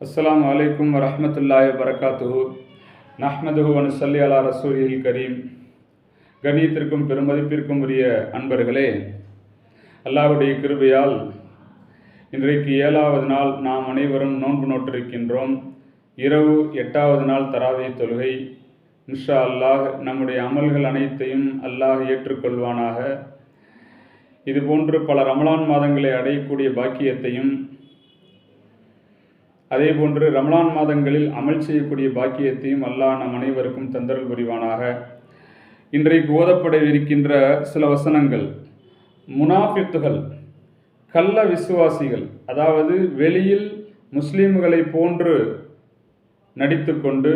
அஸ்லாம் அலைக்கும் வரமத்துல்லாய் வரகாத்துஹு நஹ்மதுஹு வனுசல்லி அலா ரசூலில் கரீம். கணியத்திற்கும் பெருமதிப்பிற்கும் உரிய அன்பர்களே அல்லாஹுடைய கிருபையால் இன்றைக்கு ஏழாவது நாள் நாம் அனைவரும் நோன்பு நோட்டிருக்கின்றோம் இரவு எட்டாவது நாள் தராவிய தொழுகை. இன்ஷா அல்லாஹ் நம்முடைய அமல்கள் அனைத்தையும் அல்லாஹ் ஏற்றுக்கொள்வானாக. இதுபோன்று பல ரமலான் மாதங்களை அடையக்கூடிய பாக்கியத்தையும் அதே போன்று ரமலான் மாதங்களில் அமல் செய்யக்கூடிய பாக்கியத்தையும் அல்லாஹ் நம் அனைவருக்கும் தந்தரல் புரிவானாக. இன்றைக்கு ஓதப்படவிருக்கின்ற சில வசனங்கள். முனாஃபித்துகள் கள்ள விசுவாசிகள் அதாவது வெளியில் முஸ்லீம்களை போன்று நடித்துக்கொண்டு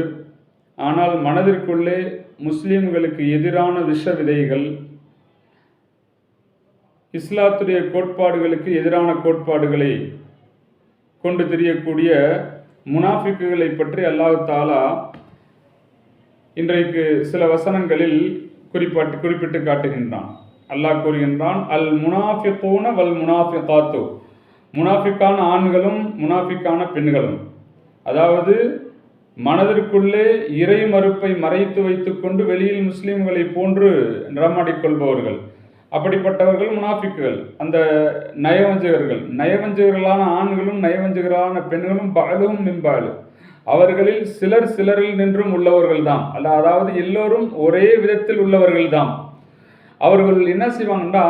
ஆனால் மனதிற்குள்ளே முஸ்லீம்களுக்கு எதிரான விஷ விதைகள் இஸ்லாத்துடைய கோட்பாடுகளுக்கு எதிரான கோட்பாடுகளை கொண்டு தெரியக்கூடிய முனாஃபிக்குகளை பற்றி அல்லாஹ் தாலா இன்றைக்கு சில வசனங்களில் குறிப்பாட்டு குறிப்பிட்டு காட்டுகின்றான். அல்லாஹ் கூறுகின்றான் அல் முனாஃபிகூன வல் முனாஃபிகாத்து. முனாஃபிக்கான ஆண்களும் முனாஃபிக்கான பெண்களும். அதாவது மனதிற்குள்ளே இறை மறுப்பை மறைத்து வைத்துக்கொண்டு வெளியில் முஸ்லீம்களை போன்று நிறமாடிக்கொள்பவர்கள் அப்படிப்பட்டவர்கள் முனாஃபிக்குகள். அந்த நயவஞ்சகர்கள். நயவஞ்சகர்களான ஆண்களும் நயவஞ்சகர்களான பெண்களும் பகலும் மின்பாலு அவர்களில் சிலர் சிலரில் நின்றும் உள்ளவர்கள் தான் அல்ல அதாவது எல்லோரும் ஒரே விதத்தில் உள்ளவர்கள் தான் அவர்கள் என்ன செய்வாங்கன்னா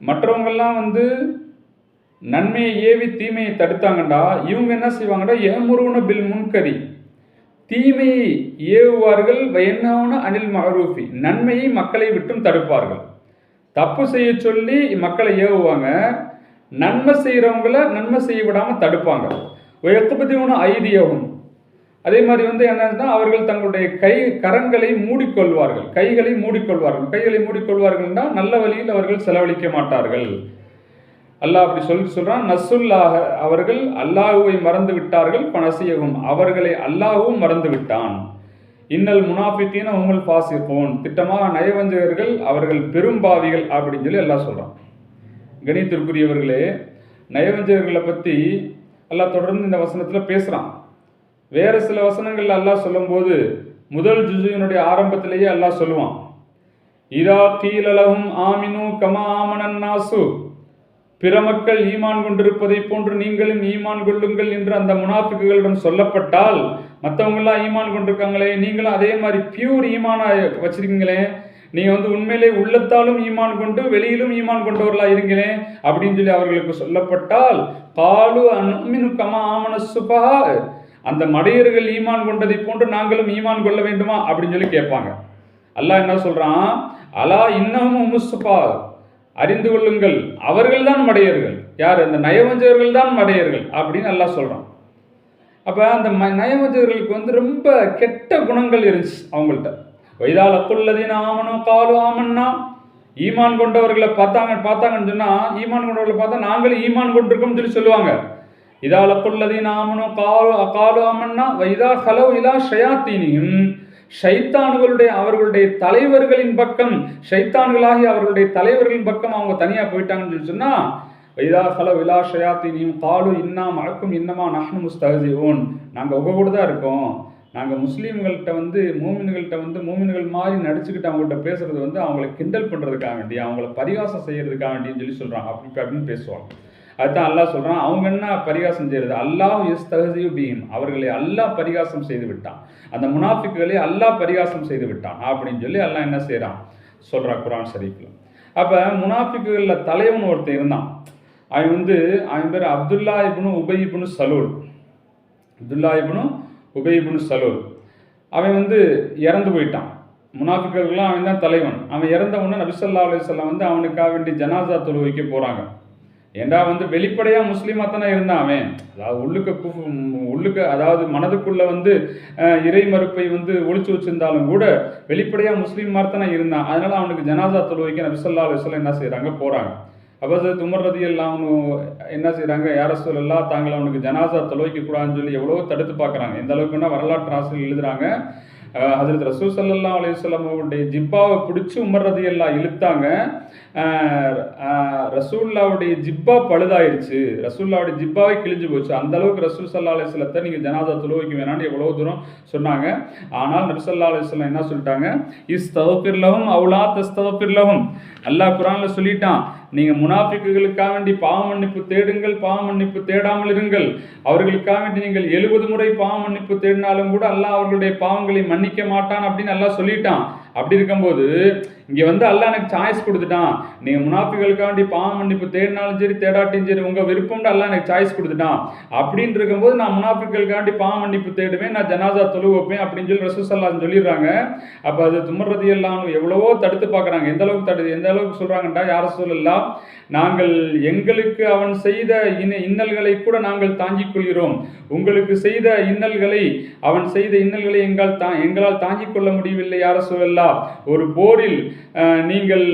மற்றவங்கள்லாம் வந்து நன்மையை ஏவி தீமையை தடுத்தாங்கண்டா இவங்க என்ன செய்வாங்கடா ஏமுருவன பில் முன்கரி. தீமையை ஏவுவார்கள் வயன்னாவன அனில் மகரூஃபி நன்மையை மக்களை விட்டும் தடுப்பார்கள். தப்பு செய்ய சொல்லி மக்களை ஏவுவாங்க நன்மை செய்கிறவங்கள நன்மை செய்ய விடாமல் தடுப்பாங்க. எத்தபதிவன ஐதியவும் அதே மாதிரி வந்து என்னன்னா அவர்கள் தங்களுடைய கை கரங்களை மூடிக்கொள்வார்கள். கைகளை மூடிக்கொள்வார்கள். கைகளை மூடிக்கொள்வார்கள்னா நல்ல வழியில் அவர்கள் செலவழிக்க மாட்டார்கள். அல்லாஹ் அப்படி சொல்லி சொல்கிறான் நசுல்லாக அவர்கள் அல்லாஹுவை மறந்து விட்டார்கள் பணசியகும் அவர்களை அல்லாஹுவும் மறந்து விட்டான். இன்னல் முனாஃபித்தீன உங்கள் பாசிப்போன் திட்டமாக நயவஞ்சகர்கள் அவர்கள் பெரும்பாவிகள் அப்படின்னு சொல்லி எல்லாம் சொல்கிறான் கணித்திற்குரியவர்களே நயவஞ்சகர்களை பற்றி எல்லாம் தொடர்ந்து இந்த வசனத்தில் பேசுகிறான் வேறு சில வசனங்கள் அல்லாஹ் சொல்லும்போது முதல் ஜுஜுவினுடைய ஆரம்பத்திலேயே அல்லாஹ் சொல்லுவான். இதா கீழலகும் ஆமினு கமா ஆமனன் நாசு. பிற மக்கள் ஈமான் கொண்டிருப்பதை போன்று நீங்களும் ஈமான் கொள்ளுங்கள் என்று அந்த முனாஃபிக்குகளிடம் சொல்லப்பட்டால் மற்றவங்களாம் ஈமான் கொண்டிருக்காங்களே நீங்களும் அதே மாதிரி பியூர் ஈமான வச்சிருக்கீங்களே நீங்கள் வந்து உண்மையிலே உள்ளத்தாலும் ஈமான் கொண்டு வெளியிலும் ஈமான் கொண்டவர்களாக இருங்களே அப்படின்னு சொல்லி அவர்களுக்கு சொல்லப்பட்டால் பாலு அனுமினு கமா ஆமன சுபா அந்த மடையர்கள் ஈமான் கொண்டதை போன்று நாங்களும் ஈமான் கொள்ள வேண்டுமா? அப்படின்னு சொல்லி கேட்பாங்க. அல்லாஹ் என்ன சொல்கிறான் அலா இன்னமும் முஸ்துபா அறிந்து கொள்ளுங்கள். அவர்கள் தான் மடையர்கள். யார்? அந்த நயவஞ்சகர்கள் தான் மடையர்கள் அப்படின்னு நல்லா சொல்கிறான் அப்போ அந்த ம நயவஞ்சகர்களுக்கு வந்து ரொம்ப கெட்ட குணங்கள் இருந்துச்சு அவங்கள்ட்ட. வைதால் அப்புள்ளதின் ஆமனோ காலு ஆமன்னா ஈமான் கொண்டவர்களை பார்த்தாங்க பார்த்தாங்கன்னு சொன்னால் ஈமான் கொண்டவர்களை பார்த்தா நாங்களும் ஈமான் கொண்டிருக்கோம்னு சொல்லி சொல்லுவாங்க. இதால் அப்புள்ளதின் ஆமனோ காலு காலு ஆமன்னா வைதா ஹலோ இலா ஷயாத்தீனியும் ஷைத்தான்களுடைய அவர்களுடைய தலைவர்களின் பக்கம் ஷைத்தான்களாகி அவர்களுடைய தலைவர்களின் பக்கம் அவங்க தனியாக போயிட்டாங்கன்னு சொல்லி சொன்னால் வைதா ஹல விலா ஷயாத்தினியும் காலு இன்னா மழக்கும் இன்னமா நஹ்னு முஸ்தகஜிவோன் நாங்கள் உங்க கூட தான் இருக்கோம். நாங்கள் முஸ்லீம்கள்கிட்ட வந்து மூமின்கள்கிட்ட வந்து மூமின்கள் மாதிரி நடிச்சுக்கிட்டு அவங்கள்ட்ட பேசுறது வந்து அவங்களை கிண்டல் பண்ணுறதுக்காக வேண்டி அவங்கள பரிகாசம் செய்யறதுக்காக வேண்டின்னு சொல்லி சொல்கிறாங்க அப்படி அப்படின்னு பேசுவாங்க. அதுதான் அல்லாஹ் சொல்கிறான் அவங்க என்ன பரிகாசம் செய்கிறது அல்லாஹ் எஸ் தகசியு பீம். அவர்களை அல்லாஹ் பரிகாசம் செய்து விட்டான். அந்த முனாஃபிக்குகளை அல்லாஹ் பரிகாசம் செய்து விட்டான் அப்படின்னு சொல்லி அல்லாஹ் என்ன செய்கிறான் சொல்கிறான் குரான் ஷரீஃபில். அப்போ முனாஃபிக்குகளில் தலைவன் ஒருத்தன் இருந்தான். அவன் வந்து அவன் பேர் அப்துல்லா இப்னு உபை இப்னு சலூல். அப்துல்லா இப்னு உபை இப்னு சலூல். அவன் வந்து இறந்து போயிட்டான். முனாஃபிக்கர்கள்லாம் அவன் தான் தலைவன். அவன் இறந்த உடனே நபிசல்லா அலுவலம் வந்து அவனுக்காக வேண்டி ஜனாசா தொழு வைக்க போகிறாங்க ஏண்டா வந்து வெளிப்படையாக முஸ்லீமாக தானே இருந்தான் அவன் அதாவது உள்ளுக்க உள்ளுக்க அதாவது மனதுக்குள்ளே வந்து இறை மறுப்பை வந்து ஒழிச்சு வச்சிருந்தாலும் கூட வெளிப்படையாக முஸ்லீம் மாதிரி தானே இருந்தான். அதனால் அவனுக்கு ஜனாசா தொழுவைக்கு நபிசல்லா அலுவலம் என்ன செய்கிறாங்க போகிறாங்க அப்போ துமர் ரதி எல்லாம் என்ன செய்கிறாங்க யார சொல்லலாம் தாங்கள் அவனுக்கு ஜனாசா தொலைக்க கூடாதுன்னு சொல்லி எவ்வளோ தடுத்து பார்க்குறாங்க. எந்த அளவுக்குன்னா வரலாற்று ஆசிரியர் எழுதுகிறாங்க அதில் ரசூ சல்லா அலையுஸ்லாம் அவருடைய ஜிப்பாவை பிடிச்சி உமர்றதை எல்லாம் இழுத்தாங்க. ரசூல்லாவுடைய ஜிப்பா பழுதாயிருச்சு. ரசூல்லாவுடைய ஜிப்பாவே கிழிஞ்சு போச்சு. அந்த அளவுக்கு ரசூ சல்லா அலிஸ்லத்தை நீங்கள் ஜனாதா தொழுவைக்கு வேணான்னு எவ்வளோ தூரம் சொன்னாங்க. ஆனால் நபிசல்லா அலிஸ்லாம் என்ன சொல்லிட்டாங்க? இஸ் தவப்பிர்லவும் அவுலா தஸ்தவப்பிர்லவும் அல்லாஹ் குரானில் சொல்லிட்டான் நீங்கள் முனாஃபிக்குகளுக்காக வேண்டி பாவ மன்னிப்பு தேடுங்கள் பாவ மன்னிப்பு தேடாமல் இருங்கள். அவர்களுக்காக வேண்டி நீங்கள் எழுபது முறை பாவ மன்னிப்பு தேடினாலும் கூட அல்லாஹ் அவர்களுடைய பாவங்களை மன்னிக்க மாட்டான் அப்படின்னு நல்லா சொல்லிட்டான். அப்படி இருக்கும்போது இங்கே வந்து அல்ல எனக்கு சாய்ஸ் கொடுத்துட்டான். நீங்கள் முனாஃபிகளுக்காண்டி பாவம் மன்னிப்பு தேடினாலும் சரி தேடாட்டியும் சரி உங்கள் விருப்பம்னு அல்ல எனக்கு சாய்ஸ் கொடுத்துட்டான். அப்படின்னு இருக்கும்போது நான் முனாஃபிகளுக்காண்டி பாவம் மன்னிப்பு தேடுவேன் நான் ஜனாசா தொழு வைப்பேன் அப்படின்னு சொல்லி ரசூசல்லா சொல்லிடுறாங்க. அப்போ அது துமர்றது எல்லாம் எவ்வளவோ தடுத்து பார்க்குறாங்க. எந்த அளவுக்கு தடுத்து எந்த அளவுக்கு சொல்கிறாங்கன்றா யார சொல்லலாம் நாங்கள் எங்களுக்கு அவன் செய்த இன்ன இன்னல்களை கூட நாங்கள் தாங்கிக் கொள்கிறோம். உங்களுக்கு செய்த இன்னல்களை அவன் செய்த இன்னல்களை எங்கள் தா எங்களால் தாங்கிக் கொள்ள முடியவில்லை யார சொல்லலாம் ஒரு போரில் நீங்கள்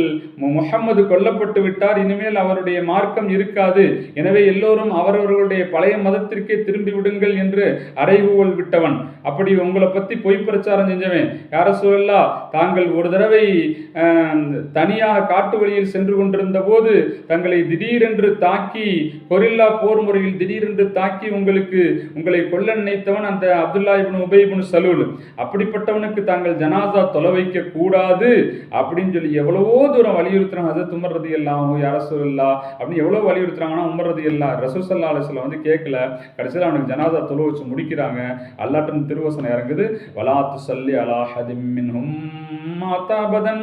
முகம்மது கொல்லப்பட்டு விட்டார் இனிமேல் அவருடைய மார்க்கம் இருக்காது. எனவே எல்லோரும் அவரவர்களுடைய பழைய மதத்திற்கே திரும்பி விடுங்கள் என்று அறைகூவல் விட்டவன். அப்படி உங்களை பற்றி பொய் பிரச்சாரம் செஞ்சவன் யார சூழல்லா தாங்கள் ஒரு தடவை தனியாக காட்டு வழியில் சென்று கொண்டிருந்த போது தங்களை திடீரென்று தாக்கி கொரில்லா போர் முறையில் திடீரென்று தாக்கி உங்களுக்கு உங்களை கொல்ல நினைத்தவன் அந்த அப்துல்லா இபின் உபைபின் சலூல். அப்படிப்பட்டவனுக்கு தாங்கள் ஜனாசா தொலை வைக்க கூடாது அப்படின்னு சொல்லி எவ்வளவோ தூரம் வலியுறுத்துறாங்க அதை துமர்றது எல்லாம் யார சூழல்லா அப்படின்னு எவ்வளோ வலியுறுத்துறாங்கன்னா உமர்றது எல்லாம் ரசூசல்லா அலிஸ்ல வந்து கேட்கல கடைசியில் அவனுக்கு ஜனாசா தொலை வச்சு முடிக்கிறாங்க. அல்லாட்டன் திருவசனம் இறங்குது. வலாத்து சல்லி அலா ஹும் மாதாபதன்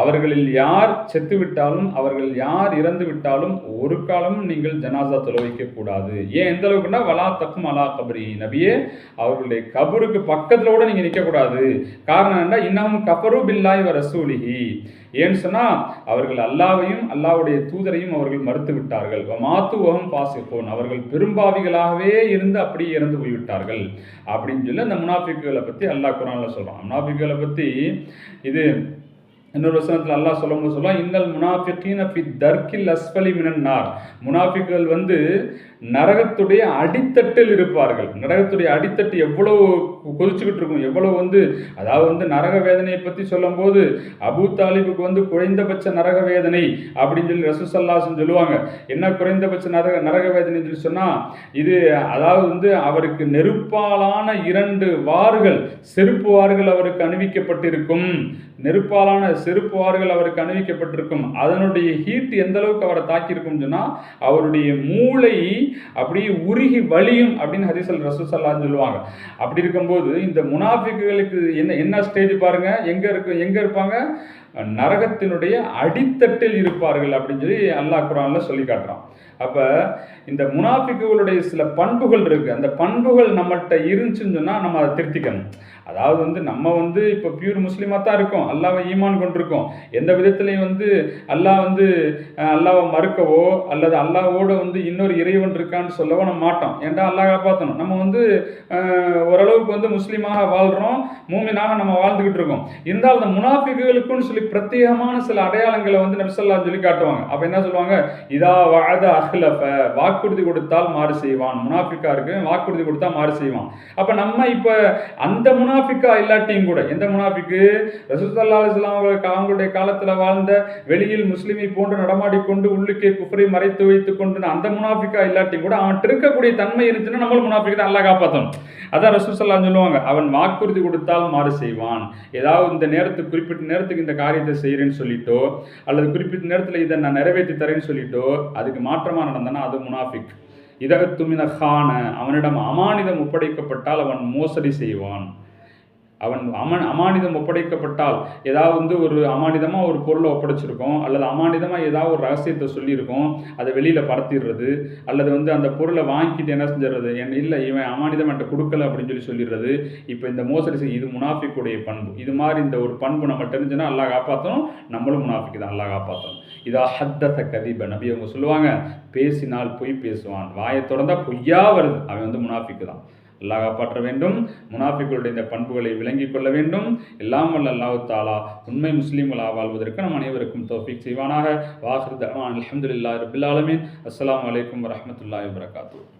அவர்களில் யார் செத்துவிட்டாலும் அவர்கள் யார் இறந்து விட்டாலும் ஒரு காலமும் நீங்கள் ஜனாசா தொலைவிக்க கூடாது. ஏன்? எந்த அளவுக்குன்னா வலா தக்கும் அலா கபரி. நபியே அவர்களுடைய கபருக்கு பக்கத்தில் கூட நீங்கள் நிற்கக்கூடாது காரணம் என்ன? இன்னமும் கபரு பில்லாய் வ ஏன்னு சொன்னால் அவர்கள் அல்லாவையும் அல்லாவுடைய தூதரையும் அவர்கள் மறுத்து விட்டார்கள். மாத்துவகம் பாசிப்போன் அவர்கள் பெரும்பாவிகளாகவே இருந்து அப்படியே இறந்து போய்விட்டார்கள். அப்படின்னு சொல்லி அந்த முனாஃபிக்குகளை பற்றி அல்லாஹ் குரானில் சொல்கிறான் முனாஃபிக்குகளை பற்றி இது இன்னொரு வசனத்தில் அல்லாஹ் சொல்லும்போது சொல்லலாம் இன்னல் முனாஃபிகின் ஃபி தர்க்கில் அஸ்வலி மினன்னார் முனாஃபிக்குகள் வந்து நரகத்துடைய அடித்தட்டில் இருப்பார்கள். நரகத்துடைய அடித்தட்டு எவ்வளவு கொதிச்சுக்கிட்டு இருக்கும் எவ்வளவு வந்து அதாவது வந்து நரக வேதனையை பற்றி சொல்லும்போது அபு தாலிபுக்கு வந்து குறைந்தபட்ச நரக வேதனை அப்படின்னு சொல்லி ரசூசல்லாசன் சொல்லுவாங்க. என்ன குறைந்தபட்ச நரக நரக வேதனை சொல்லி சொன்னால் இது அதாவது வந்து அவருக்கு நெருப்பாலான இரண்டு வார்கள் செருப்பு வார்கள் அவருக்கு அணிவிக்கப்பட்டிருக்கும். நெருப்பாலான செருப்பு வார்கள் அவருக்கு அணிவிக்கப்பட்டிருக்கும். அதனுடைய ஹீட் எந்த அளவுக்கு அவரை தாக்கியிருக்கும் சொன்னால் அவருடைய மூளை அப்படியே உருகி வலியும் அப்படின்னு ஹரிசல் ரசூசல்லான்னு சொல்லுவாங்க. அப்படி இருக்கும்போது இந்த முனாஃபிக்குகளுக்கு என்ன என்ன ஸ்டேஜ் பாருங்க. எங்க இருக்கு எங்க இருப்பாங்க? நரகத்தினுடைய அடித்தட்டில் இருப்பார்கள் அப்படின்னு சொல்லி அல்லாஹ் குரான்ல சொல்லி காட்டுறான். அப்போ இந்த முனாஃபிக்குகளுடைய சில பண்புகள் இருக்குது அந்த பண்புகள் நம்மள்கிட்ட இருந்துச்சுன்னு சொன்னால் நம்ம அதை திருத்திக்கணும். அதாவது வந்து நம்ம வந்து இப்போ பியூர் முஸ்லீமாக தான் இருக்கோம். அல்லாவை ஈமான் கொண்டிருக்கோம். எந்த விதத்துலையும் வந்து அல்லாஹ் வந்து அல்லாவை மறுக்கவோ அல்லது அல்லாவோட வந்து இன்னொரு இறைவன் இருக்கான்னு சொல்லவோ நம்ம மாட்டோம். ஏன்டா அல்லாஹ் காப்பாற்றணும் நம்ம வந்து ஓரளவுக்கு வந்து முஸ்லீமாக வாழ்கிறோம் மூமினாக நம்ம வாழ்ந்துக்கிட்டு இருக்கோம். இருந்தால் அந்த முனாஃபிக்குகளுக்குன்னு சொல்லி பிரத்யேகமான சில அடையாளங்களை வந்து நபிசல்லா சொல்லி காட்டுவாங்க அப்போ என்ன சொல்லுவாங்க? இதா வாத அஹ்லஃப. வாக்குறுதி கொடுத்தால் மாறு செய்வான். முனாஃபிக்காருக்கு வாக்குறுதி கொடுத்தா மாறு செய்வான். அப்போ நம்ம இப்போ அந்த முனாஃபிக்கா இல்லாட்டியும் கூட எந்த முனாஃபிக்கு? ரசூசல்லா அலுவலாம் அவர்களுக்கு அவங்களுடைய காலத்தில் வாழ்ந்த வெளியில் முஸ்லிமை போன்று நடமாடிக்கொண்டு உள்ளுக்கே குஃபரை மறைத்து வைத்து கொண்டு அந்த முனாஃபிக்கா இல்லாட்டியும் கூட அவன் இருக்கக்கூடிய தன்மை இருந்துச்சுன்னா நம்மளும் முனாஃபிக்கு தான் நல்லா காப்பாற்றணும் அதான் ரசூசல்லா சொல்லுவாங்க அவன் வாக்குறுதி கொடுத்தால் மாறு செய்வான். ஏதாவது இந்த நேரத்துக்கு குறிப்பிட்ட நேரத்துக்கு இந்த காரியத்தை செய்கிறேன்னு சொல்லிட்டோ அல்லது குறிப்பிட்ட நேரத்தில் இதை நான் நிறைவேற்றி தரேன்னு சொல்லிட்டோ அதுக்கு மாற்றமாக நடந்தனா அது முனாஃபிக். இதகத்துமின கான அவனிடம் அமானிதம் ஒப்படைக்கப்பட்டால் அவன் மோசடி செய்வான். அவன் அமன் அமானிதம் ஒப்படைக்கப்பட்டால் ஏதாவது வந்து ஒரு அமானிதமாக ஒரு பொருளை ஒப்படைச்சிருக்கோம் அல்லது அமானிதமாக ஏதாவது ஒரு ரகசியத்தை சொல்லியிருக்கோம் அதை வெளியில் பரத்திடுறது அல்லது வந்து அந்த பொருளை வாங்கிட்டு என்ன செஞ்சிடுறது? என் இல்லை இவன் அமானிதம் என்கிட்ட கொடுக்கல அப்படின்னு சொல்லி சொல்லிடுறது. இப்போ இந்த மோசடி செய் இது முனாஃபிக்குடைய பண்பு. இது மாதிரி இந்த ஒரு பண்பு நம்ம தெரிஞ்சுன்னா அல்லாஹ் காப்பாற்றணும் நம்மளும் முனாஃபிக்கு தான் அல்லாஹ் காப்பாற்றணும் இதா ஹத்தத கதிப நபி அவங்க சொல்லுவாங்க பேசினால் பொய் பேசுவான். வாயை தொடர்ந்தால் பொய்யா வருது. அவன் வந்து முனாஃபிக்கு தான். அல்லாஹ் காப்பாற்ற வேண்டும். முனாஃபிக்களுடைய இந்த பண்புகளை விளங்கிக் கொள்ள வேண்டும். எல்லாம் வல்ல அல்லாஹு தாலா உண்மை முஸ்லீம்களாக வாழ்வதற்கு நம் அனைவருக்கும் தோஃபிக் செய்வானாக. வாஹிர் தவான் அலமதுல்லா ரபில் ஆலமின். அஸ்லாம் வலைக்கம் வரமத்துல்லாஹ் வரகாத்தூர்